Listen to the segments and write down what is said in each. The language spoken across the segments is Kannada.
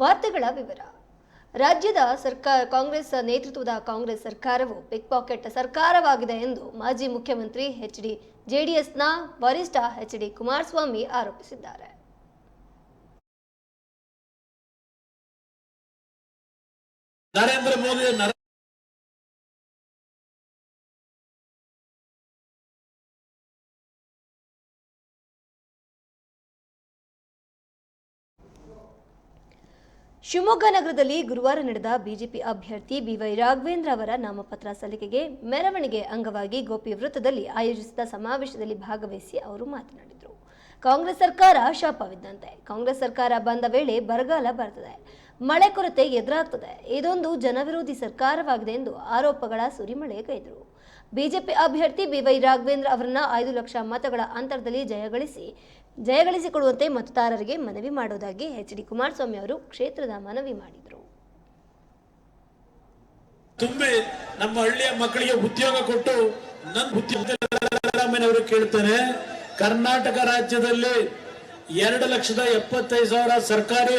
ವಾರ್ತೆಗಳ ವಿವರ. ರಾಜ್ಯದ ಸರ್ಕಾರ ಕಾಂಗ್ರೆಸ್ ನೇತೃತ್ವದ ಕಾಂಗ್ರೆಸ್ ಸರ್ಕಾರವು ಪಿಕ್ ಪಾಕೆಟ್ ಸರ್ಕಾರವಾಗಿದೆ ಎಂದು ಮಾಜಿ ಮುಖ್ಯಮಂತ್ರಿ ಎಚ್ ಡಿ ಜೆಡಿಎಸ್ನ ವರಿಷ್ಠ ಎಚ್ ಡಿ ಕುಮಾರಸ್ವಾಮಿ ಆರೋಪಿಸಿದ್ದಾರೆ. ನರೇಂದ್ರ ಮೋದಿ ಶಿವಮೊಗ್ಗ ನಗರದಲ್ಲಿ ಗುರುವಾರ ನಡೆದ ಬಿಜೆಪಿ ಅಭ್ಯರ್ಥಿ ಬಿವೈ ರಾಘವೇಂದ್ರ ಅವರ ನಾಮಪತ್ರ ಸಲ್ಲಿಕೆಗೆ ಮೆರವಣಿಗೆ ಅಂಗವಾಗಿ ಗೋಪಿ ವೃತ್ತದಲ್ಲಿ ಆಯೋಜಿಸಿದ ಸಮಾವೇಶದಲ್ಲಿ ಭಾಗವಹಿಸಿ ಅವರು ಮಾತನಾಡಿದರು. ಕಾಂಗ್ರೆಸ್ ಸರ್ಕಾರ ಶಾಪವಿದ್ದಂತೆ. ಕಾಂಗ್ರೆಸ್ ಸರ್ಕಾರ ಬಂದ ವೇಳೆ ಬರಗಾಲ ಬರ್ತದೆ. ಮಳೆ ಕೊರತೆ ಎದುರಾಗ್ತದೆ. ಇದೊಂದು ಜನವಿರೋಧಿ ಸರ್ಕಾರವಾಗಿದೆ ಎಂದು ಆರೋಪಗಳ ಸುರಿಮಳೆ ಕೈದರು ಬಿಜೆಪಿ ಅಭ್ಯರ್ಥಿ ಬಿವೈ ರಾಘವೇಂದ್ರ ಅವರನ್ನ ಐದು ಲಕ್ಷ ಮತಗಳ ಅಂತರದಲ್ಲಿ ಜಯಗಳಿಸಿ, ಜಯಗಳಿಸಿಕೊಡುವಂತೆ ಮತದಾರರಿಗೆ ಮನವಿ ಮಾಡುವುದಾಗಿ ಎಚ್ ಡಿ ಕುಮಾರಸ್ವಾಮಿ ಅವರು ಕ್ಷೇತ್ರದ ಮನವಿ ಮಾಡಿದರು. ತುಂಬಿ ನಮ್ಮ ಹಳ್ಳಿಯ ಮಕ್ಕಳಿಗೆ ಉದ್ಯೋಗ ಕೊಟ್ಟು ನನ್ನ ಉದ್ಯೋಗ ಕೇಳ್ತಾನೆ ಕರ್ನಾಟಕ ರಾಜ್ಯದಲ್ಲಿ ಎರಡು ಲಕ್ಷದ ಎಪ್ಪತ್ತೈದು ಸಾವಿರ ಸರ್ಕಾರಿ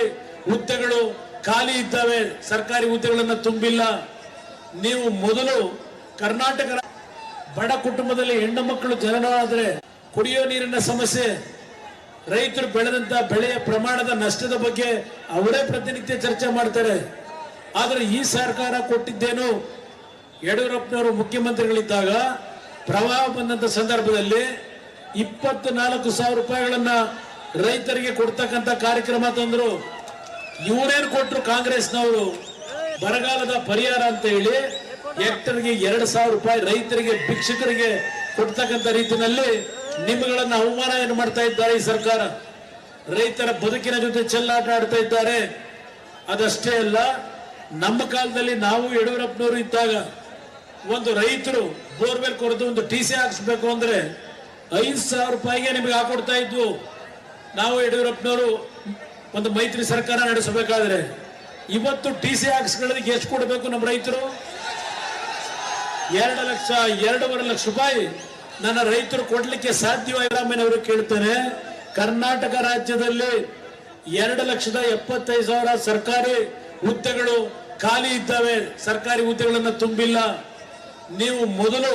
ಹುದ್ದೆಗಳು ಖಾಲಿ ಇದ್ದಾವೆ ಸರ್ಕಾರಿ ಹುದ್ದೆಗಳನ್ನು ತುಂಬಿಲ್ಲ. ನೀವು ಮೊದಲು ಕರ್ನಾಟಕ ಬಡ ಕುಟುಂಬದಲ್ಲಿ ಹೆಣ್ಣು ಮಕ್ಕಳು ಜನನವಾದ್ರೆ ಕುಡಿಯೋ ನೀರಿನ ಸಮಸ್ಯೆ, ರೈತರು ಬೆಳೆದಂತ ಬೆಳೆಯ ಪ್ರಮಾಣದ ನಷ್ಟದ ಬಗ್ಗೆ ಅವರೇ ಪ್ರತಿನಿತ್ಯ ಚರ್ಚೆ ಮಾಡ್ತಾರೆ. ಆದರೆ ಈ ಸರ್ಕಾರ ಕೊಟ್ಟಿದ್ದೇನು? ಯಡಿಯೂರಪ್ಪನವರು ಮುಖ್ಯಮಂತ್ರಿಗಳಿದ್ದಾಗ ಪ್ರವಾಹ ಬಂದಂತ ಸಂದರ್ಭದಲ್ಲಿ ಇಪ್ಪತ್ನಾಲ್ಕು ಸಾವಿರ ರೂಪಾಯಿಗಳನ್ನ ರೈತರಿಗೆ ಕೊಡ್ತಕ್ಕಂಥ ಕಾರ್ಯಕ್ರಮ ತಂದ್ರು. ಇವರೇನು ಕೊಟ್ಟರು ಕಾಂಗ್ರೆಸ್ನವರು? ಬರಗಾಲದ ಪರಿಹಾರ ಅಂತ ಹೇಳಿ ಹೆಕ್ಟರ್ಗೆ ಎರಡು ಸಾವಿರ ರೂಪಾಯಿ ರೈತರಿಗೆ, ಭಿಕ್ಷಕರಿಗೆ ಕೊಡ್ತಕ್ಕಂತ ರೀತಿಯಲ್ಲಿ ನಿಮ್ಮಗಳನ್ನ ಅವಮಾನ ಏನು ಮಾಡ್ತಾ ಇದ್ದಾರೆ ಈ ಸರ್ಕಾರ? ರೈತರ ಬದುಕಿನ ಜೊತೆ ಚೆಲ್ಲಾಟ ಆಡ್ತಾ ಇದ್ದಾರೆ. ಅದಷ್ಟೇ ಅಲ್ಲ, ನಮ್ಮ ಕಾಲದಲ್ಲಿ ನಾವು ಯಡಿಯೂರಪ್ಪನವರು ಇದ್ದಾಗ ಒಂದು ರೈತರು ಬೋರ್ವೆಲ್ ಕೊರದು ಒಂದು ಟಿ ಸಿ ಹಾಕಿಸ್ಬೇಕು ಅಂದ್ರೆ ಐದು ಸಾವಿರ ರೂಪಾಯಿಗೆ ನಿಮಗೆ ಹಾಕೊಡ್ತಾ ಇದ್ವು. ನಾವು ಯಡಿಯೂರಪ್ಪನವರು ಒಂದು ಮೈತ್ರಿ ಸರ್ಕಾರ ನಡೆಸಬೇಕಾದ್ರೆ ಇವತ್ತು ಟಿ ಸಿ ಹಾಕ್ಸ್ಕೊಳ್ಳೋದಕ್ಕೆ ಎಷ್ಟು ಕೊಡಬೇಕು ನಮ್ಮ ರೈತರು. ಎರಡು ಲಕ್ಷ, ಎರಡೂವರೆ ಲಕ್ಷ ರೂಪಾಯಿ ನನ್ನ ರೈತರು ಕೊಡ್ಲಿಕ್ಕೆ ಸಾಧ್ಯವಾಗರಾಮಯ್ಯನವರು ಕೇಳ್ತೇನೆ ಕರ್ನಾಟಕ ರಾಜ್ಯದಲ್ಲಿ ಎರಡು ಲಕ್ಷದ ಎಪ್ಪತ್ತೈದು ಸಾವಿರ ಸರ್ಕಾರಿ ಹುದ್ದೆಗಳು ಖಾಲಿ ಇದ್ದಾವೆ. ಸರ್ಕಾರಿ ಹುದ್ದೆಗಳನ್ನು ತುಂಬಿಲ್ಲ. ನೀವು ಮೊದಲು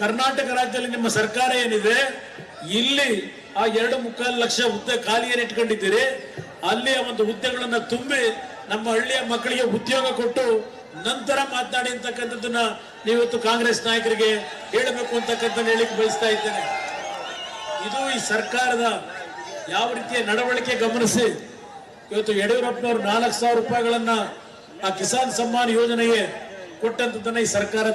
ಕರ್ನಾಟಕ ರಾಜ್ಯದಲ್ಲಿ ನಿಮ್ಮ ಸರ್ಕಾರ ಏನಿದೆ, ಇಲ್ಲಿ ಆ ಎರಡು ಮುಕ್ಕಾಲು ಲಕ್ಷ ಹುದ್ದೆ ಖಾಲಿಯನ್ನು ಇಟ್ಕೊಂಡಿದ್ದೀರಿ? ಅಲ್ಲಿಯ ಒಂದು ಹುದ್ದೆಗಳನ್ನ ತುಂಬಿ ನಮ್ಮ ಹಳ್ಳಿಯ ಮಕ್ಕಳಿಗೆ ಉದ್ಯೋಗ ಕೊಟ್ಟು ನಂತರ ಮಾತನಾಡಿ ಅಂತಕ್ಕಂಥದ್ದನ್ನ ನೀವತ್ತು ಕಾಂಗ್ರೆಸ್ ನಾಯಕರಿಗೆ ಹೇಳಬೇಕು ಅಂತಕ್ಕಂಥದ್ದು ಹೇಳಿಕ್ ಬಯಸ್ತಾ ಇದ್ದೇನೆ. ಇದು ಈ ಸರ್ಕಾರದ ಯಾವ ರೀತಿಯ ನಡವಳಿಕೆ ಗಮನಿಸಿ ಇವತ್ತು ಯಡಿಯೂರಪ್ಪನವರು ನಾಲ್ಕು ಸಾವಿರ ರೂಪಾಯಿಗಳನ್ನ ಆ ಕಿಸಾನ್ ಸಮ್ಮಾನ್ ಯೋಜನೆಗೆ ಕೊಟ್ಟಂತದನ್ನ ಈ ಸರ್ಕಾರ